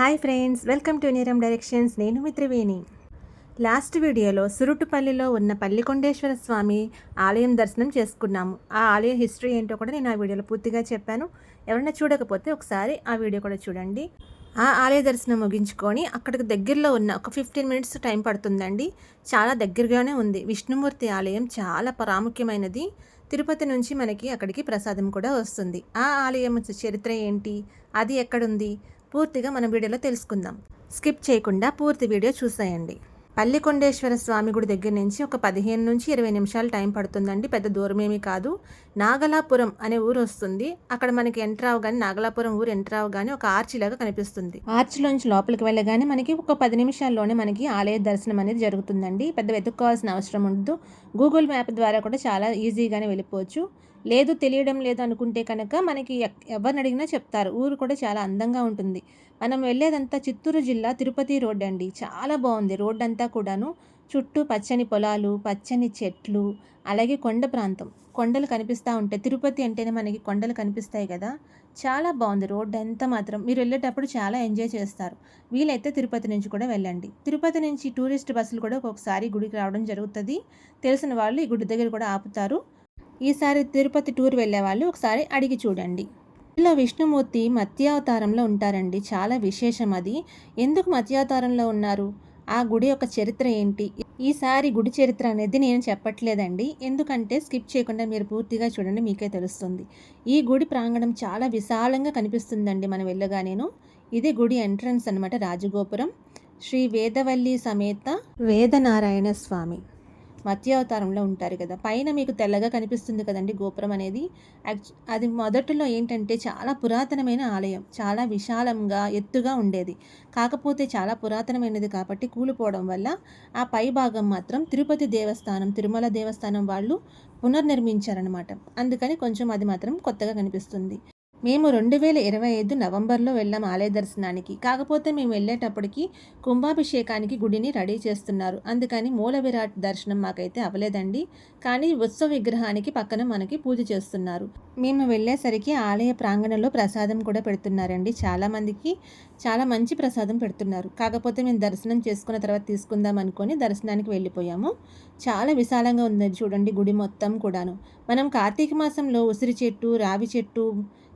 Hi friends welcome to Neeram directions. నేను Mitriveni last వీడియోలో సురుటుపల్లిలో ఉన్న పల్లికొండేశ్వర స్వామి ఆలయం దర్శనం చేసుకున్నాము. ఆ ఆలయ హిస్టరీ ఏంటో కూడా నేను ఆ వీడియోలో పూర్తిగా చెప్పాను. ఎవరైనా చూడకపోతే ఒకసారి ఆ వీడియో కూడా చూడండి. ఆ ఆలయ దర్శనం ముగించుకొని అక్కడికి దగ్గరలో ఉన్న ఒక ఫిఫ్టీన్ మినిట్స్ టైం పడుతుందండి. చాలా దగ్గరగానే ఉంది. విష్ణుమూర్తి ఆలయం చాలా ప్రాముఖ్యమైనది. తిరుపతి నుంచి మనకి అక్కడికి ప్రసాదం కూడా వస్తుంది. ఆ ఆలయం చరిత్ర ఏంటి? అది ఎక్కడుంది? పూర్తిగా మన వీడియోలో తెలుసుకుందాం. స్కిప్ చేయకుండా పూర్తి వీడియో చూసేయండి. పల్లికొండేశ్వర స్వామి గుడి దగ్గర నుంచి ఒక పదిహేను నుంచి ఇరవై నిమిషాలు టైం పడుతుందండి. పెద్ద దూరమేమీ కాదు. నాగలాపురం అనే ఊరు వస్తుంది. అక్కడ మనకి ఎంటర్ అవగానే నాగలాపురం ఊరు ఎంటర్ అవగానే ఒక ఆర్చి లాగా కనిపిస్తుంది. ఆర్చిలోంచి లోపలికి వెళ్ళగానే మనకి ఒక పది నిమిషాల్లోనే మనకి ఆలయ దర్శనం అనేది జరుగుతుందండి. పెద్ద వెతుక్కోవాల్సిన అవసరం ఉండదు. గూగుల్ మ్యాప్ ద్వారా కూడా చాలా ఈజీగానే వెళ్ళిపోవచ్చు. లేదు తెలియడం లేదు అనుకుంటే కనుక మనకి ఎక్- ఎవరిని అడిగినా చెప్తారు. ఊరు కూడా చాలా అందంగా ఉంటుంది. మనం వెళ్ళేదంతా చిత్తూరు జిల్లా తిరుపతి రోడ్ అండి. చాలా బాగుంది రోడ్ అంతా కూడాను. చుట్టూ పచ్చని పొలాలు పచ్చని చెట్లు అలాగే కొండ ప్రాంతం. కొండలు కనిపిస్తూ ఉంటాయి తిరుపతి అంటేనే మనకి కొండలు కనిపిస్తాయి కదా. చాలా బాగుంది రోడ్ అంతా మాత్రం. మీరు వెళ్ళేటప్పుడు చాలా ఎంజాయ్ చేస్తారు. వీలైతే తిరుపతి నుంచి కూడా వెళ్ళండి. తిరుపతి నుంచి టూరిస్ట్ బస్సులు కూడా ఒక్కొక్కసారి గుడికి రావడం జరుగుతుంది. తెలిసిన వాళ్ళు ఈ గుడి దగ్గర కూడా ఆపుతారు. ఈసారి తిరుపతి టూర్ వెళ్ళే వాళ్ళు ఒకసారి అడిగి చూడండి. ఇలా విష్ణుమూర్తి మత్యావతారంలో ఉంటారండి. చాలా విశేషం అది. ఎందుకు మత్యావతారంలో ఉన్నారు? ఆ గుడి యొక్క చరిత్ర ఏంటి? ఈసారి గుడి చరిత్ర అనేది నేను చెప్పట్లేదండి. ఎందుకంటే స్కిప్ చేయకుండా మీరు పూర్తిగా చూడండి మీకే తెలుస్తుంది. ఈ గుడి ప్రాంగణం చాలా విశాలంగా కనిపిస్తుందండి మనం వెళ్ళగా నేను ఇది గుడి ఎంట్రన్స్ అనమాట రాజగోపురం. శ్రీ వేదవల్లి సమేత వేదనారాయణ స్వామి. మత్స్యావతారంలో ఉంటారు కదా. పైన మీకు తెల్లగా కనిపిస్తుంది కదండి గోపురం అనేది. అది మొదట్లో ఏంటంటే చాలా పురాతనమైన ఆలయం. చాలా విశాలంగా ఎత్తుగా ఉండేది. కాకపోతే చాలా పురాతనమైనది కాబట్టి కూలిపోవడం వల్ల ఆ పై భాగం మాత్రం తిరుపతి దేవస్థానం తిరుమల దేవస్థానం వాళ్ళు పునర్నిర్మించారనమాట అందుకని కొంచెం అది మాత్రం కొత్తగా కనిపిస్తుంది. మేము రెండు వేల ఇరవై ఐదు నవంబర్లో వెళ్ళాం ఆలయ దర్శనానికి. కాకపోతే మేము వెళ్ళేటప్పటికి కుంభాభిషేకానికి గుడిని రెడీ చేస్తున్నారు. అందుకని మూల విరాట్ దర్శనం మాకైతే అవ్వలేదండి. కానీ ఉత్సవ విగ్రహానికి పక్కన మనకి పూజ చేస్తున్నారు. మేము వెళ్ళేసరికి ఆలయ ప్రాంగణంలో ప్రసాదం కూడా పెడుతున్నారండి చాలామందికి. చాలా మంచి ప్రసాదం పెడుతున్నారు. కాకపోతే మేము దర్శనం చేసుకున్న తర్వాత తీసుకుందాం అనుకొని దర్శనానికి వెళ్ళిపోయాము. చాలా విశాలంగా ఉంది చూడండి గుడి మొత్తం కూడాను. మనం కార్తీక మాసంలో ఉసిరి చెట్టు రావి చెట్టు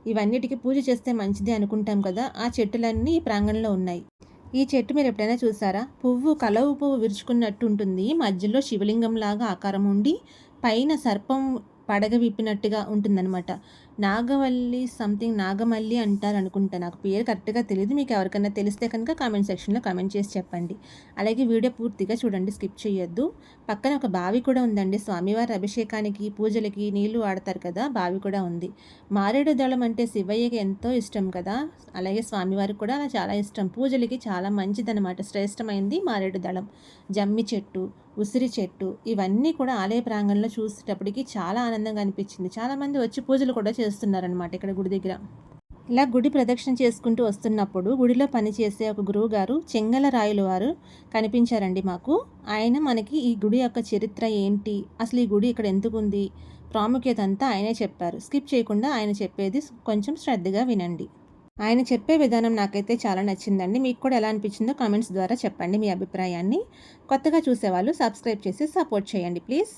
ఇవన్నిటికీ పూజ చేస్తే మంచిది అనుకుంటాం కదా ఆ చెట్టులన్నీ ఈ ప్రాంగణంలో ఉన్నాయి. ఈ చెట్టు మీరు ఎప్పుడైనా చూసారా? పువ్వు కలవు పువ్వు విరుచుకున్నట్టు ఉంటుంది మధ్యలో శివలింగం లాగా ఆకారం ఉండి పైన సర్పం పడగ విప్పినట్టుగా ఉంటుందన్నమాట. నాగవల్లి సంథింగ్ నాగమల్లి అంటారు అనుకుంటా నాకు పేరు కరెక్ట్గా తెలియదు మీకు ఎవరికైనా తెలిస్తే కనుక కామెంట్ సెక్షన్లో కామెంట్ చేసి చెప్పండి. అలాగే వీడియో పూర్తిగా చూడండి. స్కిప్ చేయొద్దు. పక్కన ఒక బావి కూడా ఉందండి. స్వామివారి అభిషేకానికి పూజలకి నీళ్ళు వాడతారు కదా బావి కూడా ఉంది. మారేడు దళం అంటే శివయ్యకి ఎంతో ఇష్టం కదా. అలాగే స్వామివారికి కూడా అలా చాలా ఇష్టం. పూజలకి చాలా మంచిదన్నమాట. శ్రేష్టమైంది మారేడు దళం. జమ్మి చెట్టు ఉసిరి చెట్టు ఇవన్నీ కూడా ఆలయ ప్రాంగణంలో చూసేటప్పటికి చాలా ఆనందంగా అనిపించింది. చాలామంది వచ్చి పూజలు కూడా చేస్తున్నారనమాట ఇక్కడ గుడి దగ్గర. ఇలా గుడి ప్రదక్షిణ చేసుకుంటూ వస్తున్నప్పుడు గుడిలో పనిచేసే ఒక గురువు గారు చెంగల రాయలు వారు కనిపించారండి మాకు. ఆయన మనకి ఈ గుడి యొక్క చరిత్ర ఏంటి? అసలు ఈ గుడి ఇక్కడ ఎందుకు ఉంది? ప్రాముఖ్యత అంతా ఆయనే చెప్పారు. స్కిప్ చేయకుండా ఆయన చెప్పేది కొంచెం శ్రద్ధగా వినండి. ఆయన చెప్పే విధానం నాకైతే చాలా నచ్చిందండి. మీకు కూడా ఎలా అనిపించిందో కామెంట్స్ ద్వారా చెప్పండి మీ అభిప్రాయాన్ని. కొత్తగా చూసేవాళ్ళు సబ్స్క్రైబ్ చేసి సపోర్ట్ చేయండి ప్లీజ్.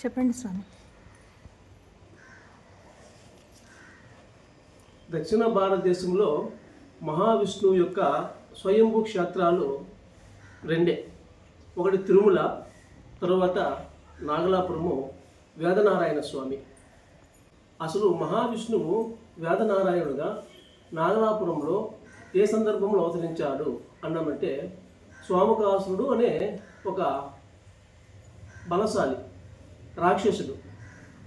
చెప్పండి స్వామి. దక్షిణ భారతదేశంలో మహావిష్ణువు యొక్క స్వయంభూ క్షేత్రాలు రెండే. ఒకటి తిరుమల తర్వాత నాగలాపురము వేదనారాయణ స్వామి. అసలు మహావిష్ణువు వేదనారాయణుడుగా నాగలాపురంలో ఏ సందర్భంలో అవతరించాడు అన్నామంటే స్వామకాసురుడు అనే ఒక బలశాలి. రాక్షసుడు.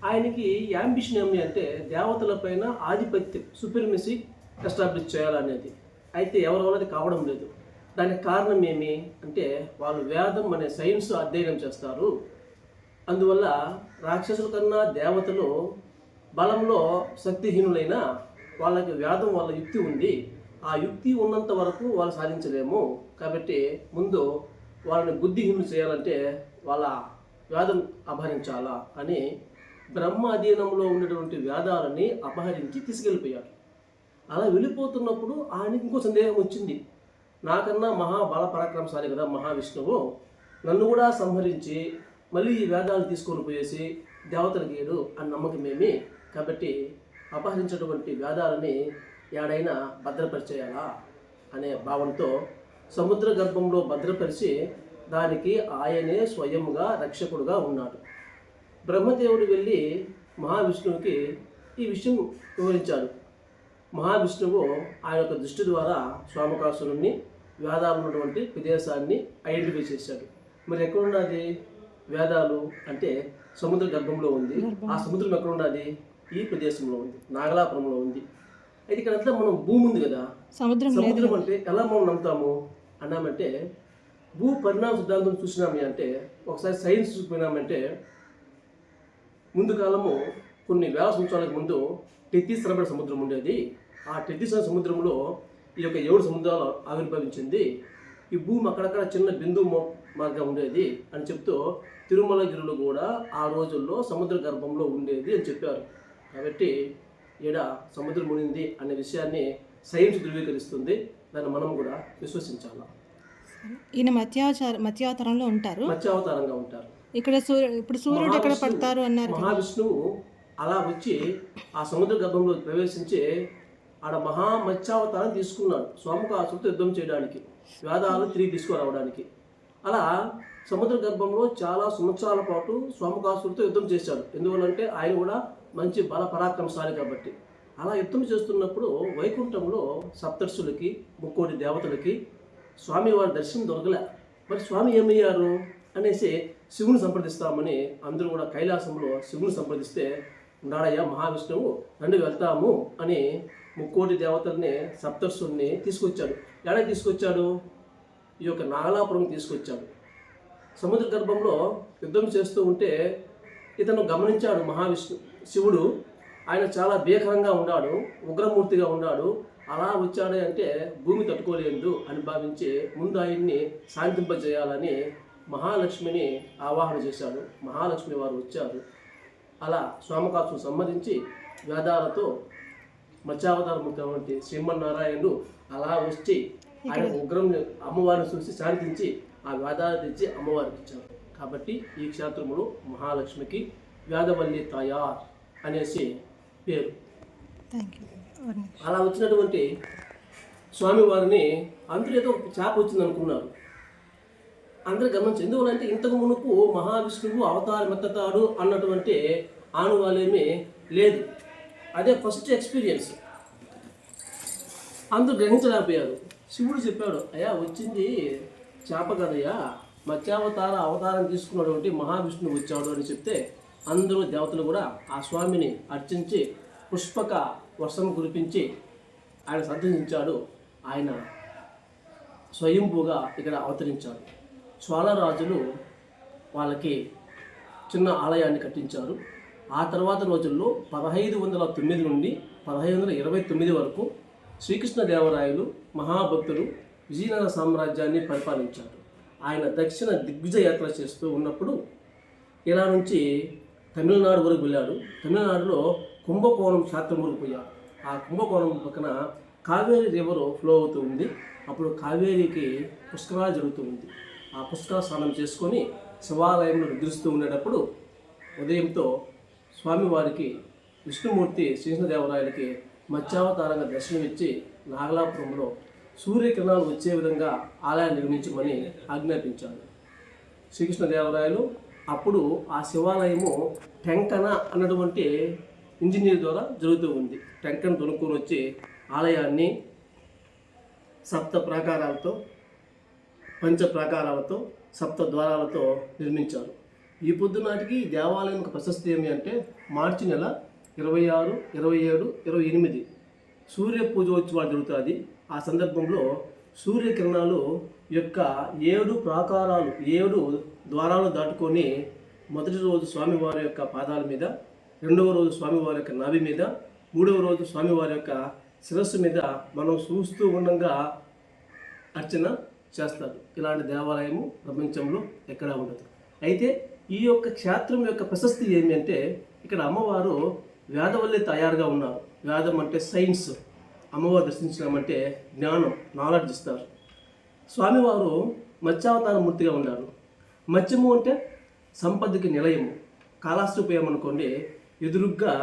ఆయనకి యాంబిషన్ ఏమి అంటే దేవతలపైన ఆధిపత్యం సుప్రీమసీ ఎస్టాబ్లిష్ చేయాలనేది. అయితే ఎవరెవరది కావడం లేదు. దానికి కారణం ఏమి అంటే వాళ్ళు వేదం అనే సైన్స్ అధ్యయనం చేస్తారు. అందువల్ల రాక్షసుల కన్నా దేవతలు బలంలో శక్తిహీనులైన వాళ్ళకి వేదం వాళ్ళ యుక్తి ఉంది. ఆ యుక్తి ఉన్నంత వరకు వాళ్ళు సాధించలేము. కాబట్టి ముందు వాళ్ళని బుద్ధిహీనులు చేయాలంటే వాళ్ళ వ్యాధం అపహరించాలా అని బ్రహ్మ అధీనంలో ఉన్నటువంటి వేదాలని అపహరించి తీసుకెళ్ళిపోయాడు. అలా వెళ్ళిపోతున్నప్పుడు ఆయనకి ఇంకో సందేహం వచ్చింది. నాకన్నా మహా బల పరాక్రమశాలి కదా మహావిష్ణువు. నన్ను కూడా సంహరించి మళ్ళీ ఈ వేదాలు తీసుకొని పోయేసి దేవతలు గీయడు అని నమ్మకమేమి కాబట్టి అపహరించినటువంటి వేదాలని ఏడైనా భద్రపరిచేయాలా అనే భావంతో సముద్ర గర్భంలో భద్రపరిచి దానికి ఆయనే స్వయంగా రక్షకుడుగా ఉన్నాడు. బ్రహ్మదేవుడు వెళ్ళి మహావిష్ణువుకి ఈ విషయం వివరించాడు. మహావిష్ణువు ఆయన యొక్క దృష్టి ద్వారా స్వామకాసురుణ్ణి వేదాలు ఉన్నటువంటి ప్రదేశాన్ని ఐడెంటిఫై చేశాడు. మరి ఎక్కడ ఉన్నది వేదాలు అంటే సముద్ర గర్భంలో ఉంది. ఆ సముద్రం ఎక్కడ ఉన్నది ఈ ప్రదేశంలో ఉంది. నాగలాపురంలో ఉంది. అయితే ఇక్కడ అంతా మనం భూమి ఉంది కదా. సముద్రం సముద్రం అంటే ఎలా మనం నమ్ముతాము? అన్నామంటే భూ పరిణామ సిద్ధాంతం చూసినామి అంటే ఒకసారి సైన్స్ చూసిపోయినామంటే ముందు కాలము కొన్ని వేల సంవత్సరాలకు ముందు టెతీస్ అనబడే సముద్రం ఉండేది. ఆ టెతీస్ అనే సముద్రంలో ఈ యొక్క ఏడు సముద్రాలు ఆవిర్భవించింది. ఈ భూమి అక్కడక్కడ చిన్న బిందు మార్గం ఉండేది అని చెప్తూ తిరుమలగిరులు కూడా ఆ రోజుల్లో సముద్ర గర్భంలో ఉండేది అని చెప్పారు. కాబట్టి ఈడ సముద్రం మునింది అనే విషయాన్ని సైన్స్ ధృవీకరిస్తుంది. దాన్ని మనం కూడా విశ్వసించాలి? ఈయన మత్యాచార మత్యావతారంలో ఉంటారు. మత్స్యావతారంగా ఉంటారు. ఇక్కడ సూర్య ఇప్పుడు సూర్యుడు ఎక్కడ పడతారు అన్నారు. మహావిష్ణువు అలా వచ్చి ఆ సముద్ర గర్భంలో ప్రవేశించి ఆడ మహా మత్స్యావతారం తీసుకున్నాడు. స్వామికాసులతో యుద్ధం చేయడానికి వేదాలు తిరిగి తీసుకురావడానికి. అలా సముద్ర గర్భంలో చాలా సంవత్సరాల పాటు స్వామికాసులతో యుద్ధం చేశాడు. ఎందువల్లంటే ఆయన కూడా మంచి బల పరాక్రమశాలి కాబట్టి. అలా యుద్ధం చేస్తున్నప్పుడు వైకుంఠంలో సప్తర్షులకి ముక్కోటి దేవతలకి స్వామి వారి దర్శనం దొరకలే. మరి స్వామి ఏమయ్యారు? అనేసి శివుని సంప్రదిస్తామని అందరూ కూడా కైలాసంలో శివుని సంప్రదిస్తే ఉన్నాడయ్యా మహావిష్ణువు రండి వెళ్తాము అని ముక్కోటి దేవతల్ని సప్తర్షుణ్ణి తీసుకొచ్చాడు. ఎక్కడ తీసుకొచ్చాడు? ఈ యొక్క నాగలాపురం తీసుకొచ్చాడు. సముద్ర గర్భంలో యుద్ధం చేస్తూ ఉంటే ఇతను గమనించాడు మహావిష్ణు శివుడు. ఆయన చాలా భీకరంగా ఉన్నాడు ఉగ్రమూర్తిగా ఉన్నాడు. అలా వచ్చాడు అంటే భూమి తట్టుకోలేదు అని భావించి ముందు ఆయన్ని శాంతింపజేయాలని మహాలక్ష్మిని ఆవాహన చేశాడు. మహాలక్ష్మి వారు వచ్చారు. అలా స్వామకాసు సమ్మతించి వేదాలతో మత్స్యావతారముఖమైనటువంటి శ్రీమన్నారాయణుడు అలా వచ్చి ఆయన ఉగ్రం అమ్మవారిని చూసి శాంతించి ఆ వేదాలు తెచ్చి అమ్మవారికి ఇచ్చారు. కాబట్టి ఈ క్షేత్రములో మహాలక్ష్మికి వేదవల్లి తాయార్ అనేసి పేరు. థ్యాంక్ యూ అలా వచ్చినటువంటి స్వామివారిని అందరూ ఏదో ఒక చేప వచ్చింది అనుకున్నారు. అందరూ గమనించి ఎందుకంటే ఇంతకు మునుపు మహావిష్ణువు అవతారం ఎత్తతాడు అన్నటువంటి ఆనువాలేమీ లేదు. అదే ఫస్ట్ ఎక్స్పీరియన్స్ అందరూ గ్రహించలేకపోయారు. శివుడు చెప్పాడు అయ్యా వచ్చింది చేప కదయ్యా. మత్స్యావతార అవతారం తీసుకున్నటువంటి మహావిష్ణువు వచ్చాడు అని చెప్తే అందరూ దేవతలు కూడా ఆ స్వామిని అర్చించి పుష్పక వర్షం కురిపించి ఆయన సందర్శించాడు. ఆయన స్వయంభూగా ఇక్కడ అవతరించాడు. చోళరాజులు వాళ్ళకి చిన్న ఆలయాన్ని కట్టించారు. ఆ తర్వాత రోజుల్లో పదహైదు వందల తొమ్మిది నుండి పదహైదు వందల ఇరవై తొమ్మిది వరకు శ్రీకృష్ణదేవరాయలు మహాభక్తులు విజయనగర సామ్రాజ్యాన్ని పరిపాలించారు. ఆయన దక్షిణ దిగ్విజయ యాత్ర చేస్తూ ఉన్నప్పుడు ఇలా నుంచి తమిళనాడు వరకు వెళ్ళాడు. తమిళనాడులో కుంభకోణం క్షేత్రం పోయాడు ఆ కుంభకోణం పక్కన కావేరి రివర్ ఫ్లో అవుతూ ఉంది. అప్పుడు కావేరికి పుష్కరాలు జరుగుతూ ఉంది. ఆ పుష్కర స్నానం చేసుకొని శివాలయంలో నిద్రిస్తూ ఉండేటప్పుడు ఉదయంతో స్వామివారికి విష్ణుమూర్తి శ్రీకృష్ణదేవరాయలకి మత్స్యావతారంగా దర్శనమిచ్చి నాగలాపురంలో సూర్యకిరణాలు వచ్చే విధంగా ఆలయాన్ని నిర్మించమని ఆజ్ఞాపించాడు. శ్రీకృష్ణదేవరాయలు అప్పుడు ఆ శివాలయము టెంకన అన్నటువంటి ఇంజనీర్ ద్వారా జరుగుతూ ఉంది. టెంకను దొనుక్కొని వచ్చి ఆలయాన్ని సప్త ప్రాకారాలతో పంచ ప్రాకారాలతో సప్త ద్వారాలతో నిర్మించారు. ఈ పొద్దు నాటికి ఈ దేవాలయం యొక్క ప్రశస్తి ఏమి అంటే మార్చి నెల ఇరవై ఆరు ఇరవై ఏడు ఇరవై ఎనిమిది సూర్య పూజోత్సవాలు జరుగుతుంది ఆ సందర్భంలో సూర్యకిరణాలు యొక్క ఏడు ప్రాకారాలు ఏడు ద్వారాలు దాటుకొని మొదటి రోజు స్వామివారి యొక్క పాదాల మీద రెండవ రోజు స్వామివారి యొక్క నాభి మీద మూడవ రోజు స్వామివారి యొక్క శిరస్సు మీద మనం చూస్తూ ఉండగా అర్చన చేస్తారు. ఇలాంటి దేవాలయము ప్రపంచంలో ఎక్కడా ఉండదు. అయితే ఈ యొక్క క్షేత్రం యొక్క ప్రశస్తి ఏమిటంటే ఇక్కడ అమ్మవారు వేదవల్లి తయారుగా ఉన్నారు. వేదం అంటే సైన్స్. అమ్మవారు దర్శించడమంటే జ్ఞానం నాలెడ్జ్ ఇస్తారు. స్వామివారు మత్స్యావతార మూర్తిగా ఉన్నారు. మత్స్యము అంటే సంపదకి నిలయము. కాళాస్తూపయం అనుకోండి ఎదురుగ్గా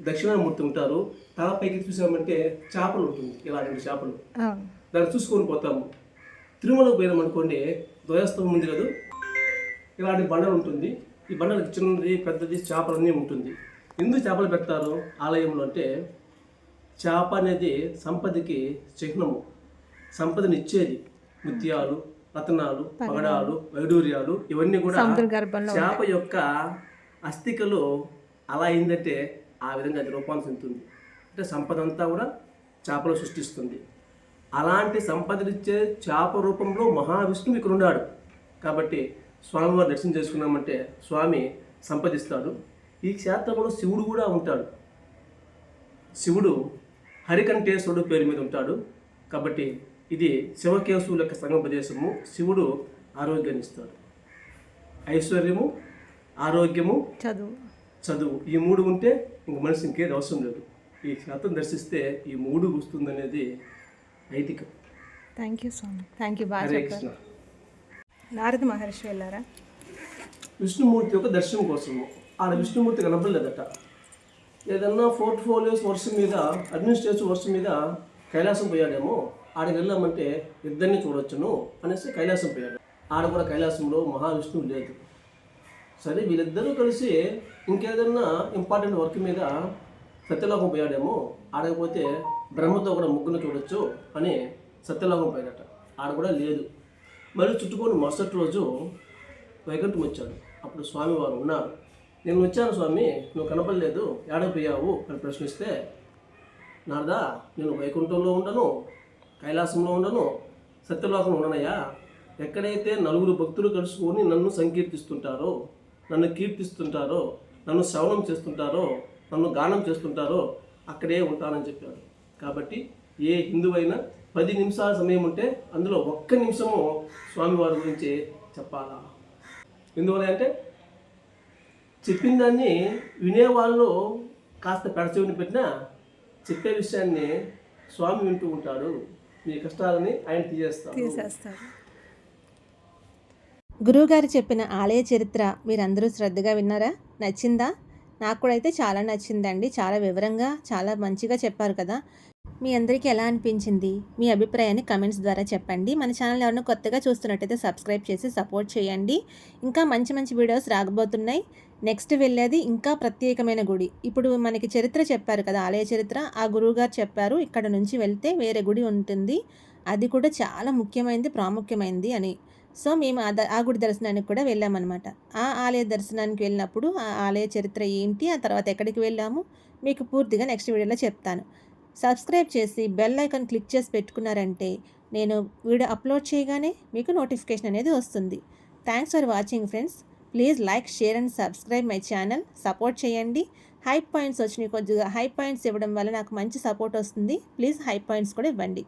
దక్షిణామూర్తి ఉంటారు. తలపైకి చూసామంటే చేపలు ఉంటుంది. ఇలా రెండు చేపలు. దాన్ని చూసుకొని పోతాము. తిరుమలకు పోయినాం అనుకోండి ధ్వజస్తంభం ఉంది కదా? ఇలాంటి బండలు ఉంటుంది. ఈ బండలకు చిన్నది పెద్దది చేపలన్నీ ఉంటుంది. ఎందుకు చేపలు పెడతారు ఆలయంలో అంటే చేప అనేది సంపదకి చిహ్నము. సంపదని ఇచ్చేది ముత్యాలు రత్నాలు పగడాలు వైడూర్యాలు ఇవన్నీ కూడా చేప యొక్క అస్థికలు అలా అయిందంటే ఆ విధంగా అది రూపాన్ని చెందుతుంది. అంటే సంపద అంతా కూడా చేపలు సృష్టిస్తుంది. అలాంటి సంపదనిచ్చే చేప రూపంలో మహావిష్ణువు ఇక్కడ ఉన్నాడు. కాబట్టి స్వామివారు దర్శనం చేసుకున్నామంటే స్వామి సంపదిస్తాడు. ఈ క్షేత్రంలో శివుడు కూడా ఉంటాడు. శివుడు హరికంఠేశ్వరుడు పేరు మీద ఉంటాడు. కాబట్టి ఇది శివకేశవుల యొక్క సంగమ ప్రదేశము. శివుడు ఆరోగ్యాన్ని ఇస్తాడు. ఐశ్వర్యము ఆరోగ్యము చదువు. చదువు. ఈ మూడు ఉంటే ఇంక మనిషి ఇంకేది అవసరం లేదు. ఈ క్షేత్రం దర్శిస్తే ఈ మూడు వస్తుందనేది ఐతికం థ్యాంక్ యూ స్వామి థ్యాంక్ యూ బాగా హరే కృష్ణ నారద మహర్షి వెళ్ళారా? విష్ణుమూర్తి యొక్క దర్శనం కోసము. ఆడ విష్ణుమూర్తి కనపడలేదట. ఏదన్నా పోర్ట్ఫోలియోస్ వర్షం మీద అడ్మినిస్ట్రేటివ్ వర్షం మీద కైలాసం పోయాడేమో ఆడికి వెళ్ళామంటే ఇద్దరిని చూడొచ్చును అనేసి కైలాసం పోయాడు. ఆడ కూడా కైలాసంలో మహావిష్ణువు లేదు. సరే వీళ్ళిద్దరూ కలిసి ఇంకేదన్నా ఇంపార్టెంట్ వర్క్ మీద సత్యలోకం పోయాడేమో ఆడకపోతే బ్రహ్మతో కూడా ముగ్గును చూడొచ్చు అని సత్యలోకం పోయాడట. ఆడ కూడా లేదు. మరి చుట్టుకొని మరుసటి రోజు వైకుంఠం వచ్చాడు. అప్పుడు స్వామివారు ఉన్నారు. నేను వచ్చాను స్వామి నువ్వు కనపడలేదు ఏడపోయావు అని ప్రశ్నిస్తే నారదా నేను వైకుంఠంలో ఉండను కైలాసంలో ఉండను సత్యలోకంలో ఉండనయ్యా. ఎక్కడైతే నలుగురు భక్తులు కలుసుకొని నన్ను సంకీర్తిస్తుంటారో నన్ను కీర్తిస్తుంటారో నన్ను శ్రవణం చేస్తుంటారో నన్ను గానం చేస్తుంటారో అక్కడే ఉంటానని చెప్పాడు. కాబట్టి ఏ హిందువైనా పది నిమిషాల సమయం ఉంటే అందులో ఒక్క నిమిషము స్వామివారి గురించి చెప్పాలా? ఎందువల్ల అంటే చెప్పిన దాన్ని వినేవాళ్ళు కాస్త పెడచెవిని పెట్టినా చెప్పే విషయాన్ని స్వామి వింటూ ఉంటాడు. మీ కష్టాలని ఆయన తీసేస్తారు గురువుగారు చెప్పిన ఆలయ చరిత్ర మీరందరూ శ్రద్ధగా విన్నారా? నచ్చిందా? నాకు కూడా అయితే చాలా నచ్చిందండి. చాలా వివరంగా చాలా మంచిగా చెప్పారు కదా. మీ అందరికీ ఎలా అనిపించింది? మీ అభిప్రాయాన్ని కమెంట్స్ ద్వారా చెప్పండి. మన ఛానల్ ఎవరైనా కొత్తగా చూస్తున్నట్టయితే సబ్స్క్రైబ్ చేసి సపోర్ట్ చేయండి. ఇంకా మంచి మంచి వీడియోస్ రాకపోతున్నాయి నెక్స్ట్ వెళ్ళేది ఇంకా ప్రత్యేకమైన గుడి. ఇప్పుడు మనకి చరిత్ర చెప్పారు కదా ఆలయ చరిత్ర. ఆ గురువుగారు చెప్పారు ఇక్కడ నుంచి వెళ్తే వేరే గుడి ఉంటుంది. అది కూడా చాలా ముఖ్యమైనది ప్రాముఖ్యమైనది అని. సో మేము ఆ ద- ఆ గుడి దర్శనానికి కూడా వెళ్ళామన్నమాట. ఆ ఆలయ దర్శనానికి వెళ్ళినప్పుడు ఆ ఆలయ చరిత్ర ఏంటి ఆ తర్వాత ఎక్కడికి వెళ్ళాము మీకు పూర్తిగా నెక్స్ట్ వీడియోలో చెప్తాను. సబ్స్క్రైబ్ చేసి బెల్ ఐకాన్ క్లిక్ చేసి పెట్టుకున్నారంటే నేను వీడియో అప్లోడ్ చేయగానే మీకు నోటిఫికేషన్ అనేది వస్తుంది. Thanks for watching friends. Please like share and subscribe my channel. Support చేయండి. హై పాయింట్స్ వచ్చినాయి కొద్దిగా. హై పాయింట్స్ ఇవ్వడం వల్ల నాకు మంచి సపోర్ట్ వస్తుంది. ప్లీజ్ హై పాయింట్స్ కూడా ఇవ్వండి.